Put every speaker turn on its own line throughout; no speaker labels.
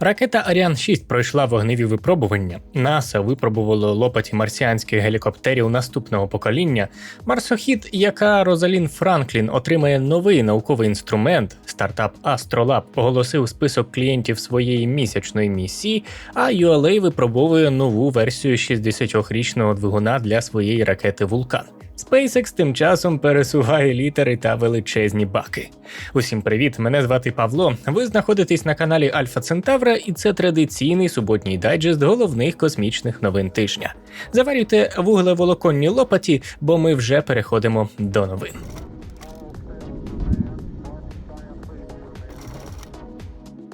Ракета Аріан 6 пройшла вогневі випробування. НАСА випробувало лопаті марсіанських гелікоптерів наступного покоління. Марсохід, яка Розалін Франклін отримає новий науковий інструмент. Стартап Astrolab оголосив список клієнтів своєї місячної місії, а ULA випробовує нову версію 60-річного двигуна для своєї ракети Вулкан. SpaceX тим часом пересуває літери та величезні баки. Усім привіт! Мене звати Павло. Ви знаходитесь на каналі Альфа Центавра, і це традиційний суботній дайджест головних космічних новин тижня. Заварюйте вуглеволоконні лопаті, бо ми вже переходимо до новин.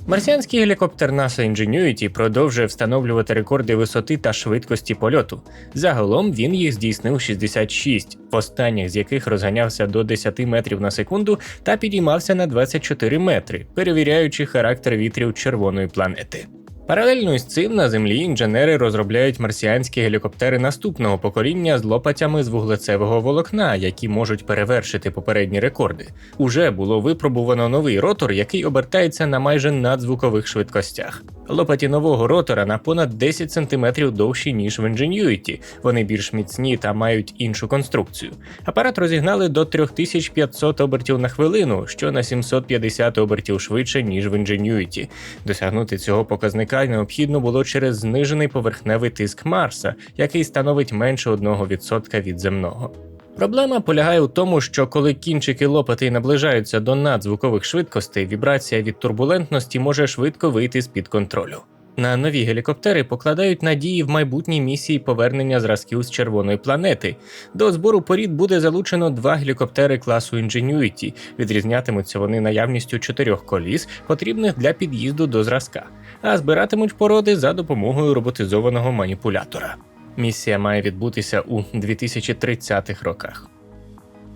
Марсіанський гелікоптер NASA Ingenuity продовжує встановлювати рекорди висоти та швидкості польоту. Загалом він їх здійснив 66, в останніх з яких розганявся до 10 метрів на секунду та підіймався на 24 метри, перевіряючи характер вітрів червоної планети. Паралельно з цим на землі інженери розробляють марсіанські гелікоптери наступного покоління з лопатями з вуглецевого волокна, які можуть перевершити попередні рекорди. Уже було випробувано новий ротор, який обертається на майже надзвукових швидкостях. Лопаті нового ротора на понад 10 см довші, ніж в Ingenuity. Вони більш міцні та мають іншу конструкцію. Апарат розігнали до 3500 обертів на хвилину, що на 750 обертів швидше, ніж в Ingenuity. Досягнути цього показника необхідно було через знижений поверхневий тиск Марса, який становить менше 1% від земного. Проблема полягає у тому, що коли кінчики лопати наближаються до надзвукових швидкостей, вібрація від турбулентності може швидко вийти з під контролю. На нові гелікоптери покладають надії в майбутній місії повернення зразків з червоної планети. До збору порід буде залучено два гелікоптери класу Ingenuity. Відрізнятимуться вони наявністю чотирьох коліс, потрібних для під'їзду до зразка, а збиратимуть породи за допомогою роботизованого маніпулятора. Місія має відбутися у 2030-х роках.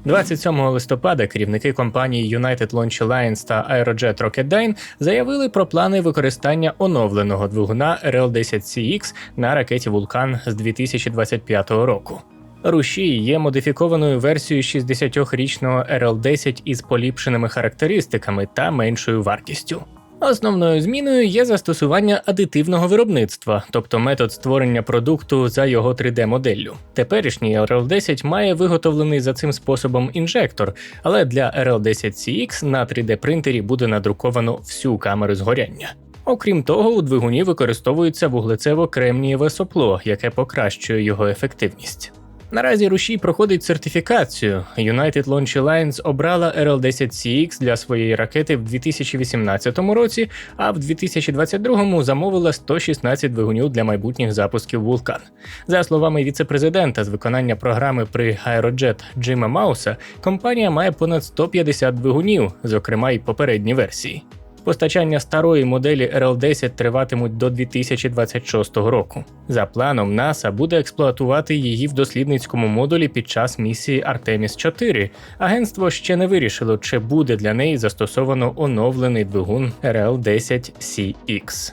27 листопада керівники компанії United Launch Alliance та Aerojet Rocketdyne заявили про плани використання оновленого двигуна RL-10CX на ракеті Вулкан з 2025 року. Рушій є модифікованою версією 60-річного RL-10 із поліпшеними характеристиками та меншою вартістю. Основною зміною є застосування адитивного виробництва, тобто метод створення продукту за його 3D-моделлю. Теперішній RL10 має виготовлений за цим способом інжектор, але для RL10CX на 3D-принтері буде надруковано всю камеру згоряння. Окрім того, у двигуні використовується вуглецево-кремнієве сопло, яке покращує його ефективність. Наразі рушій проходить сертифікацію. United Launch Alliance обрала RL-10CX для своєї ракети в 2018 році, а в 2022 замовила 116 двигунів для майбутніх запусків Вулкан. За словами віцепрезидента з виконання програми при Aerojet Джима Мауса, компанія має понад 150 двигунів, зокрема й попередні версії. Постачання старої моделі RL10 триватимуть до 2026 року. За планом, НАСА буде експлуатувати її в дослідницькому модулі під час місії Artemis 4. Агентство ще не вирішило, чи буде для неї застосовано оновлений двигун RL10CX.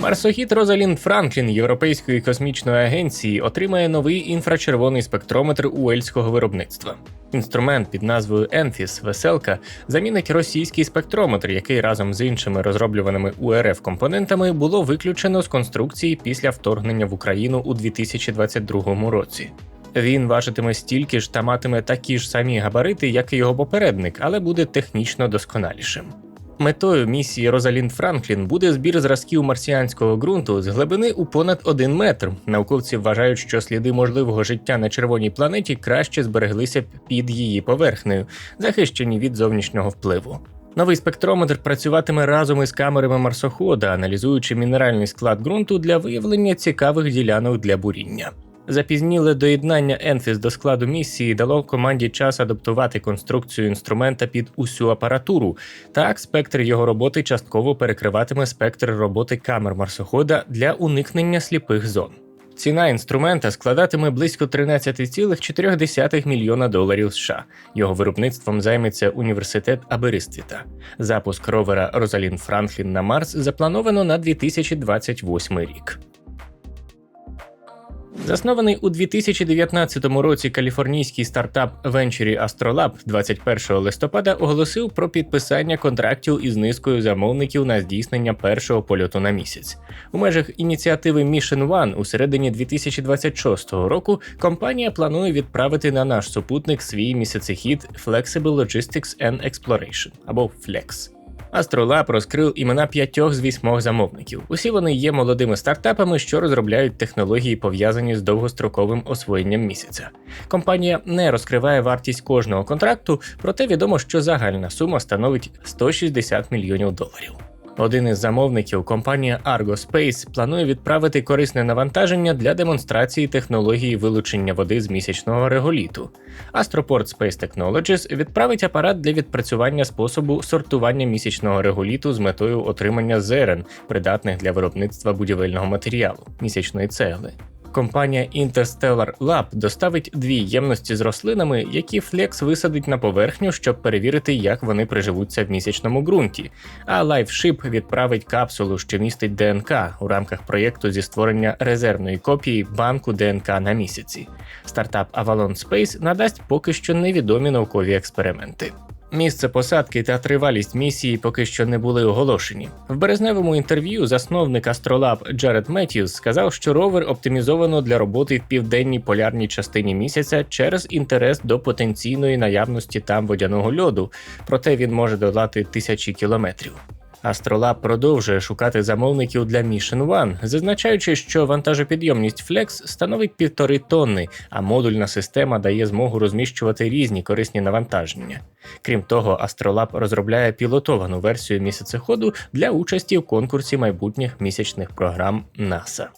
Марсохід Розалін Франклін Європейської космічної агенції отримає новий інфрачервоний спектрометр уельського виробництва. Інструмент під назвою Enfis Веселка замінить російський спектрометр, який разом з іншими розроблюваними УРФ компонентами було виключено з конструкції після вторгнення в Україну у 2022 році. Він важитиме стільки ж та матиме такі ж самі габарити, як і його попередник, але буде технічно досконалішим. Метою місії Розалінд Франклін буде збір зразків марсіанського ґрунту з глибини у понад один метр. Науковці вважають, що сліди можливого життя на червоній планеті краще збереглися під її поверхнею, захищені від зовнішнього впливу. Новий спектрометр працюватиме разом із камерами марсохода, аналізуючи мінеральний склад ґрунту для виявлення цікавих ділянок для буріння. Запізніле доєднання Enfis до складу місії дало команді час адаптувати конструкцію інструмента під усю апаратуру. Так, спектр його роботи частково перекриватиме спектр роботи камер марсохода для уникнення сліпих зон. Ціна інструмента складатиме близько 13,4 мільйона доларів США. Його виробництвом займеться університет Абериствіта. Запуск ровера Розалін Франклін на Марс заплановано на 2028 рік. Заснований у 2019 році каліфорнійський стартап Venturi Astrolab 21 листопада оголосив про підписання контрактів із низкою замовників на здійснення першого польоту на місяць. У межах ініціативи Mission One у середині 2026 року компанія планує відправити на наш супутник свій місяцехід Flexible Logistics and Exploration або FLEX. Астролаб розкрив імена п'ятьох з вісьмох замовників. Усі вони є молодими стартапами, що розробляють технології, пов'язані з довгостроковим освоєнням місяця. Компанія не розкриває вартість кожного контракту, проте відомо, що загальна сума становить 160 мільйонів доларів. Один із замовників, компанія Argo Space, планує відправити корисне навантаження для демонстрації технології вилучення води з місячного реголіту. Astroport Space Technologies відправить апарат для відпрацювання способу сортування місячного реголіту з метою отримання зерен, придатних для виробництва будівельного матеріалу місячної цегли. Компанія Interstellar Lab доставить дві ємності з рослинами, які Flex висадить на поверхню, щоб перевірити, як вони приживуться в місячному ґрунті. А LifeShip відправить капсулу, що містить ДНК у рамках проєкту зі створення резервної копії банку ДНК на місяці. Стартап Avalon Space надасть поки що невідомі наукові експерименти. Місце посадки та тривалість місії поки що не були оголошені. В березневому інтерв'ю засновник Астролаб Джаред Меттьюс сказав, що ровер оптимізовано для роботи в південній полярній частині місяця через інтерес до потенційної наявності там водяного льоду, проте він може долати тисячі кілометрів. Астролаб продовжує шукати замовників для Mission One, зазначаючи, що вантажопідйомність Flex становить півтори тонни, а модульна система дає змогу розміщувати різні корисні навантаження. Крім того, Астролаб розробляє пілотовану версію місяцеходу для участі в конкурсі майбутніх місячних програм НАСА.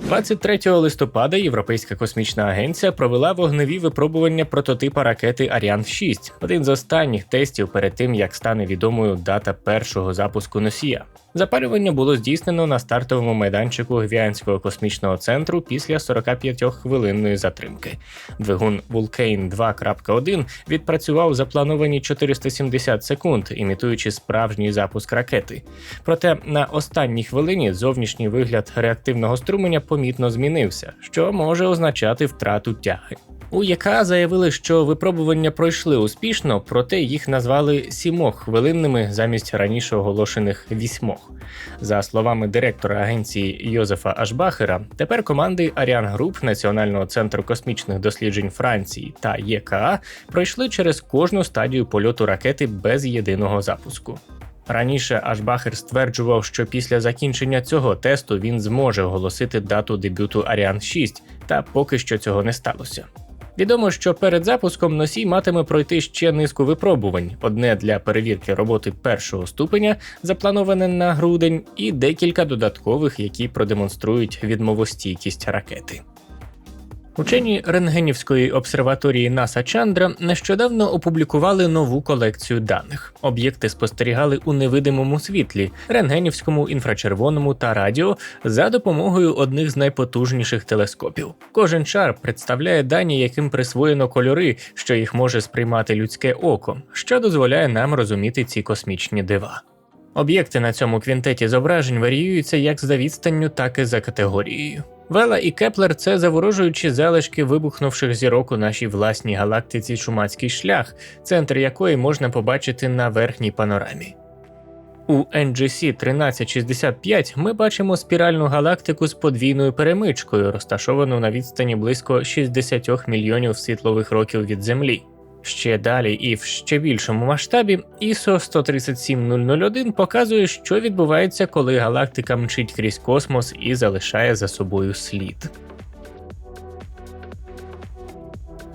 23 листопада Європейська космічна агенція провела вогневі випробування прототипа ракети Аріан 6 один з останніх тестів перед тим, як стане відомою дата першого запуску носія. Запалювання було здійснено на стартовому майданчику Гвіанського космічного центру після 45-хвилинної затримки. Двигун Vulcane 2.1 відпрацював заплановані 470 секунд, імітуючи справжній запуск ракети. Проте на останній хвилині зовнішній вигляд реактивного струменя помітно змінився, що може означати втрату тяги. У ЯК заявили, що випробування пройшли успішно, проте їх назвали сімох-хвилинними замість раніше оголошених вісьмох. За словами директора агенції Йозефа Ашбахера, тепер команди Аріан Груп Національного центру космічних досліджень Франції та ЄКА пройшли через кожну стадію польоту ракети без єдиного запуску. Раніше Ашбахер стверджував, що після закінчення цього тесту він зможе оголосити дату дебюту Аріан 6, та поки що цього не сталося. Відомо, що перед запуском носій матиме пройти ще низку випробувань: одне для перевірки роботи першого ступеня, заплановане на грудень, і декілька додаткових, які продемонструють відмовостійкість ракети. Учені Рентгенівської обсерваторії НАСА Чандра нещодавно опублікували нову колекцію даних. Об'єкти спостерігали у невидимому світлі, рентгенівському, інфрачервоному та радіо за допомогою одних з найпотужніших телескопів. Кожен шар представляє дані, яким присвоєно кольори, що їх може сприймати людське око, що дозволяє нам розуміти ці космічні дива. Об'єкти на цьому квінтеті зображень варіюються як за відстанню, так і за категорією. Вела і Кеплер це заворожуючі залишки вибухнувших зірок у нашій власній галактиці Чумацький шлях, центр якої можна побачити на верхній панорамі. У NGC 1365 ми бачимо спіральну галактику з подвійною перемичкою, розташовану на відстані близько 60 мільйонів світлових років від Землі. Ще далі і в ще більшому масштабі ISO 137001 показує, що відбувається, коли галактика мчить крізь космос і залишає за собою слід.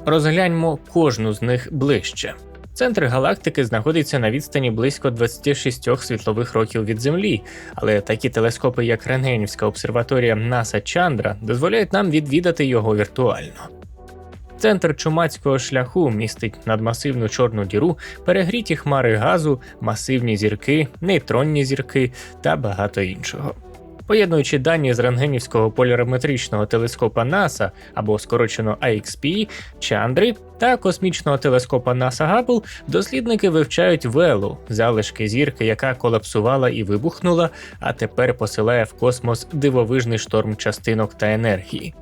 Розгляньмо кожну з них ближче. Центр галактики знаходиться на відстані близько 26 світлових років від Землі, але такі телескопи, як Рентгенівська обсерваторія НАСА Чандра, дозволяють нам відвідати його віртуально. Центр чумацького шляху містить надмасивну чорну діру, перегріті хмари газу, масивні зірки, нейтронні зірки та багато іншого. Поєднуючи дані з рентгенівського полірометричного телескопа НАСА або скорочено IXP, Чандри та космічного телескопа НАСА Габл, дослідники вивчають велу, залишки зірки, яка колапсувала і вибухнула, а тепер посилає в космос дивовижний шторм частинок та енергії.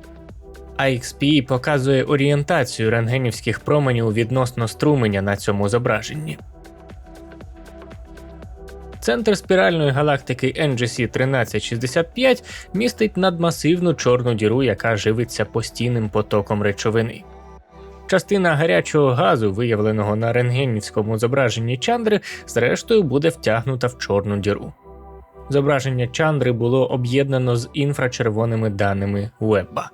IXP показує орієнтацію рентгенівських променів відносно струменя на цьому зображенні. Центр спіральної галактики NGC 1365 містить надмасивну чорну діру, яка живиться постійним потоком речовини. Частина гарячого газу, виявленого на рентгенівському зображенні Чандри, зрештою буде втягнута в чорну діру. Зображення Чандри було об'єднано з інфрачервоними даними Вебба.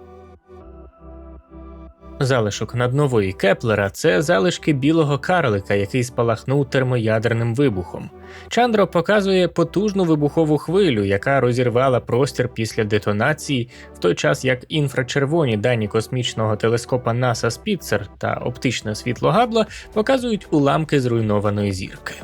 Залишок наднової Кеплера це залишки білого карлика, який спалахнув термоядерним вибухом. Чандро показує потужну вибухову хвилю, яка розірвала простір після детонації, в той час як інфрачервоні дані космічного телескопа NASA Spitzer та оптичне світло Габла показують уламки зруйнованої зірки.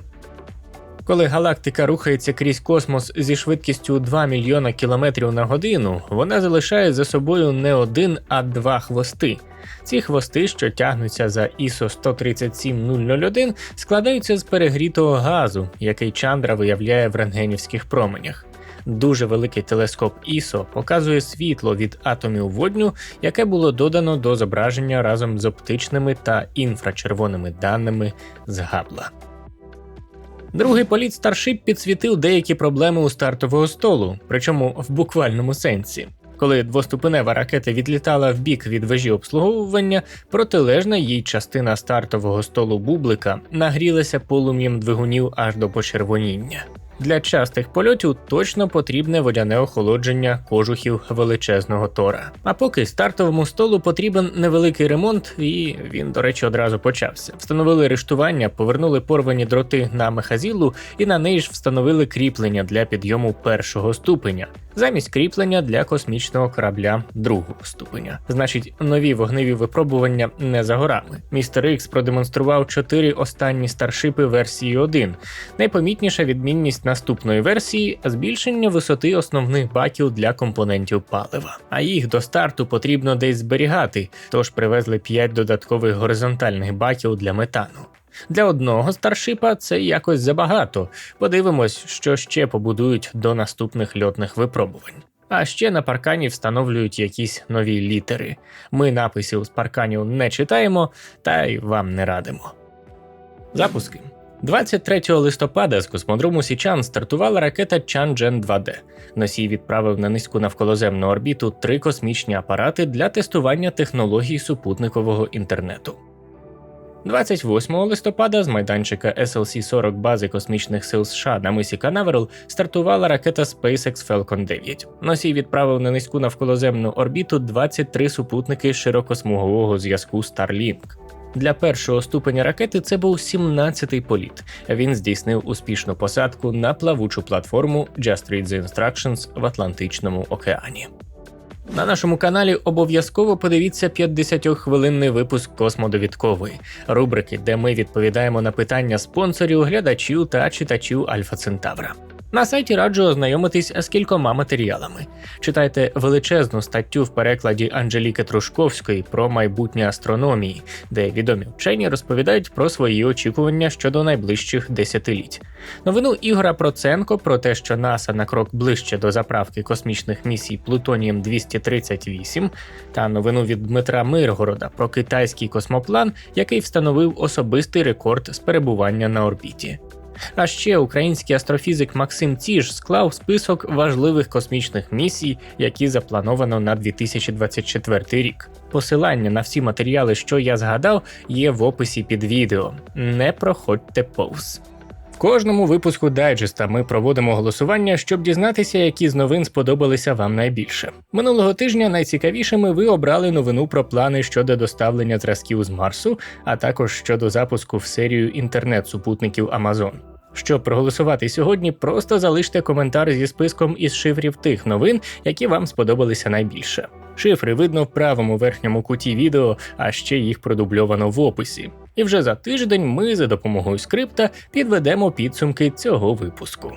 Коли галактика рухається крізь космос зі швидкістю 2 мільйона кілометрів на годину, вона залишає за собою не один, а два хвости. Ці хвости, що тягнуться за ISO 137001, складаються з перегрітого газу, який Чандра виявляє в рентгенівських променях. Дуже великий телескоп ISO показує світло від атомів водню, яке було додано до зображення разом з оптичними та інфрачервоними даними з Габла. Другий політ Старшип підсвітив деякі проблеми у стартового столу, причому в буквальному сенсі. Коли двоступенева ракета відлітала в бік від вежі обслуговування, протилежна їй частина стартового столу бублика нагрілася полум'ям двигунів аж до почервоніння. Для частих польотів точно потрібне водяне охолодження кожухів величезного тора. А поки стартовому столу потрібен невеликий ремонт, і він, до речі, одразу почався. Встановили рештування, повернули порвані дроти на мехазілу і на неї ж встановили кріплення для підйому першого ступеня замість кріплення для космічного корабля другого ступеня. Значить, нові вогневі випробування не за горами. Містер Ікс продемонстрував чотири останні старшипи версії 1. Найпомітніша відмінність наступної версії збільшення висоти основних баків для компонентів палива. А їх до старту потрібно десь зберігати, тож привезли 5 додаткових горизонтальних баків для метану. Для одного старшипа це якось забагато. Подивимось, що ще побудують до наступних льотних випробувань. А ще на паркані встановлюють якісь нові літери. Ми написів з парканів не читаємо, та й вам не радимо. Запуски. 23 листопада з космодрому Січан стартувала ракета Чанчжен 2D. Носій відправив на низьку навколоземну орбіту три космічні апарати для тестування технологій супутникового інтернету. 28 листопада з майданчика SLC-40 бази космічних сил США на мисі Канаверал стартувала ракета SpaceX Falcon 9. Носій відправив на низьку навколоземну орбіту 23 супутники широкосмугового зв'язку Starlink. Для першого ступеня ракети це був 17-й політ. Він здійснив успішну посадку на плавучу платформу Just Read the Instructions в Атлантичному океані. На нашому каналі обов'язково подивіться 50-хвилинний випуск Космодовідкової рубрики, де ми відповідаємо на питання спонсорів, глядачів та читачів Альфа Центавра. На сайті раджу ознайомитись з кількома матеріалами. Читайте величезну статтю в перекладі Анжеліки Трушковської про майбутнє астрономії, де відомі вчені розповідають про свої очікування щодо найближчих десятиліть. Новину Ігора Проценко про те, що НАСА на крок ближче до заправки космічних місій Плутонієм 238, та новину від Дмитра Миргорода про китайський космоплан, який встановив особистий рекорд з перебування на орбіті. А ще український астрофізик Максим Ціж склав список важливих космічних місій, які заплановано на 2024 рік. Посилання на всі матеріали, що я згадав, є в описі під відео. Не проходьте повз. Кожному випуску дайджеста ми проводимо голосування, щоб дізнатися, які з новин сподобалися вам найбільше. Минулого тижня найцікавішими ви обрали новину про плани щодо доставлення зразків з Марсу, а також щодо запуску в серію інтернет-супутників Amazon. Щоб проголосувати сьогодні, просто залиште коментар зі списком із шифрів тих новин, які вам сподобалися найбільше. Шифри видно в правому верхньому куті відео, а ще їх продубльовано в описі. І вже за тиждень ми за допомогою скрипта підведемо підсумки цього випуску.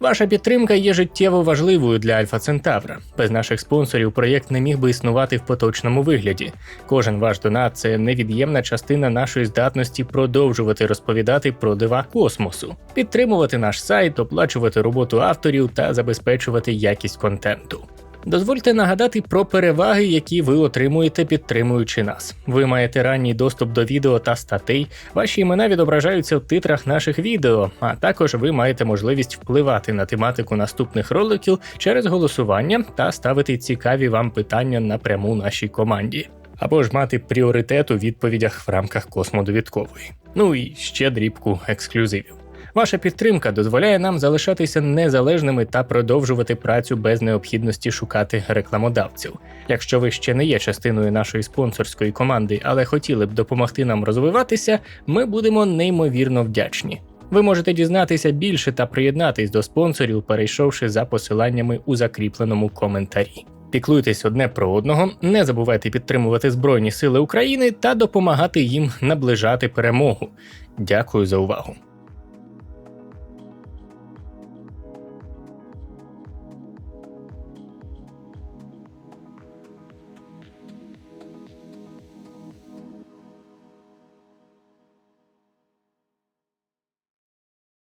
Ваша підтримка є життєво важливою для Альфа Центавра. Без наших спонсорів проєкт не міг би існувати в поточному вигляді. Кожен ваш донат це невід'ємна частина нашої здатності продовжувати розповідати про дива космосу, підтримувати наш сайт, оплачувати роботу авторів та забезпечувати якість контенту. Дозвольте нагадати про переваги, які ви отримуєте, підтримуючи нас. Ви маєте ранній доступ до відео та статей, ваші імена відображаються в титрах наших відео, а також ви маєте можливість впливати на тематику наступних роликів через голосування та ставити цікаві вам питання напряму нашій команді. Або ж мати пріоритет у відповідях в рамках космодовідкової. Ну і ще дрібку ексклюзивів. Ваша підтримка дозволяє нам залишатися незалежними та продовжувати працю без необхідності шукати рекламодавців. Якщо ви ще не є частиною нашої спонсорської команди, але хотіли б допомогти нам розвиватися, ми будемо неймовірно вдячні. Ви можете дізнатися більше та приєднатись до спонсорів, перейшовши за посиланнями у закріпленому коментарі. Піклуйтесь одне про одного, не забувайте підтримувати Збройні Сили України та допомагати їм наближати перемогу. Дякую за увагу.